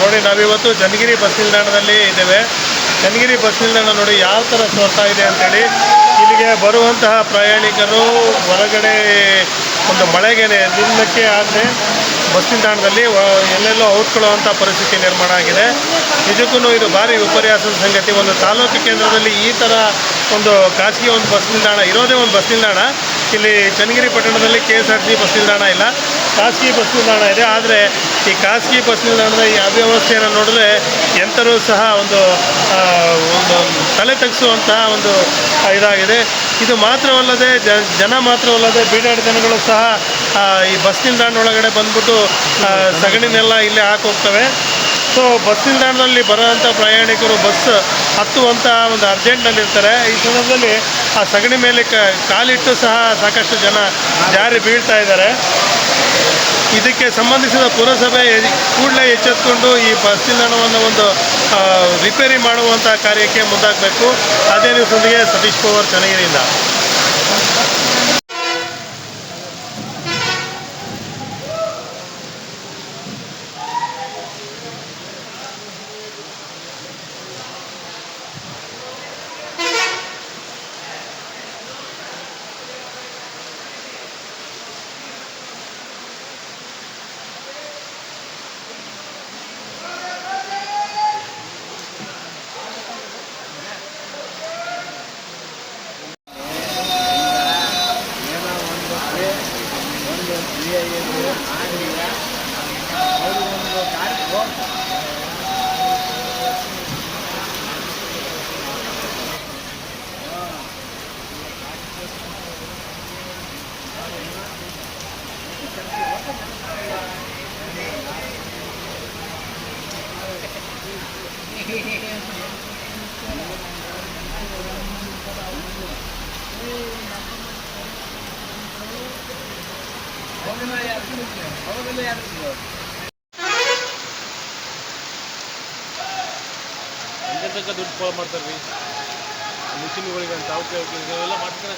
ನೋಡಿ, ನಾವಿವತ್ತು ಚನ್ನಗಿರಿ ಬಸ್ ನಿಲ್ದಾಣದಲ್ಲಿ ಇದ್ದೇವೆ. ಚನ್ನಗಿರಿ ಬಸ್ ನಿಲ್ದಾಣ ನೋಡಿ ಯಾವ ಥರ ಸೋರ್ತಾ ಇದೆ ಅಂತೇಳಿ ಇಲ್ಲಿಗೆ ಬರುವಂತಹ ಪ್ರಯಾಣಿಕರು ಹೊರಗಡೆ ಒಂದು ಮಳೆಗೆ ನಿಲ್ಲಕ್ಕೆ ಆದರೆ ಬಸ್ ನಿಲ್ದಾಣದಲ್ಲಿ ಎಲ್ಲೆಲ್ಲೋ ಔಟ್ಕೊಳ್ಳುವಂಥ ಪರಿಸ್ಥಿತಿ ನಿರ್ಮಾಣ ಆಗಿದೆ. ನಿಜಕ್ಕೂ ಇದು ಭಾರಿ ವಿಪರ್ಯಾಸದ ಸಂಗತಿ. ಒಂದು ತಾಲೂಕು ಕೇಂದ್ರದಲ್ಲಿ ಈ ಥರ ಒಂದು ಖಾಸಗಿ ಒಂದು ಬಸ್ ನಿಲ್ದಾಣ, ಇರೋದೇ ಒಂದು ಬಸ್ ನಿಲ್ದಾಣ. ಇಲ್ಲಿ ಚನ್ನಗಿರಿ ಪಟ್ಟಣದಲ್ಲಿ K S R T bus ನಿಲ್ದಾಣ ಇಲ್ಲ. ಖಾಸಗಿ ಬಸ್ ನಿಲ್ದಾಣ ಇದೆ. ಆದರೆ ಈ ಖಾಸಗಿ ಬಸ್ ನಿಲ್ದಾಣದ ಈ ಅವ್ಯವಸ್ಥೆಯನ್ನು ನೋಡಿದ್ರೆ ಎಂಥರೂ ಸಹ ಒಂದು ಒಂದು ತಲೆ ತಗ್ಗಿಸುವಂತಹ ಒಂದು ಇದಾಗಿದೆ. ಇದು ಮಾತ್ರವಲ್ಲದೆ ಜನ ಮಾತ್ರವಲ್ಲದೆ ಬೀಡಾಡಿ ಜನಗಳು ಸಹ ಈ ಬಸ್ ನಿಲ್ದಾಣ ಒಳಗಡೆ ಬಂದ್ಬಿಟ್ಟು ಸಗಣಿನೆಲ್ಲ ಇಲ್ಲೇ ಹಾಕೋಗ್ತವೆ ಸೊ ಬಸ್ ನಿಲ್ದಾಣದಲ್ಲಿ ಬರೋಂಥ ಪ್ರಯಾಣಿಕರು ಬಸ್ ಹತ್ತುವಂಥ ಒಂದು ಅರ್ಜೆಂಟ್ನಲ್ಲಿ ಇರ್ತಾರೆ ಈ ಸಂದರ್ಭದಲ್ಲಿ ಆ ಸಗಣಿ ಮೇಲೆ ಕಾಲಿಟ್ಟು ಸಹ ಸಾಕಷ್ಟು ಜನ ಜಾರಿ ಬೀಳ್ತಾ ಇದ್ದಾರೆ. ಇದಕ್ಕೆ ಸಂಬಂಧಿಸಿದ ಪುರಸಭೆ ಕೂಡಲೇ ಎಚ್ಚೆತ್ತುಕೊಂಡು ಈ ಬಸ್ ನಿಲ್ದಾಣವನ್ನು ಒಂದು ರಿಪೇರಿ ಮಾಡುವಂಥ ಕಾರ್ಯಕ್ಕೆ ಮುಂದಾಗಬೇಕು. ಅದೇ ನ್ಯೂಸೊಂದಿಗೆ ಸತೀಶ್ ಪವಾರ್ ಚನ್ನಗಿರಿಯಿಂದ. ಎಂತೆಂತಕ್ಕ ದುಡ್ಡು ಫಾಲೋ ಮಾಡ್ತಾರೆ ರೀ ಮಿಷಿನ್ಗಳಿಗೆ ಅಂತ ಅವಕ್ಕೆ ಅವಕ್ಕೆ ಎಲ್ಲ ಮಾಡ್ತಾರೆ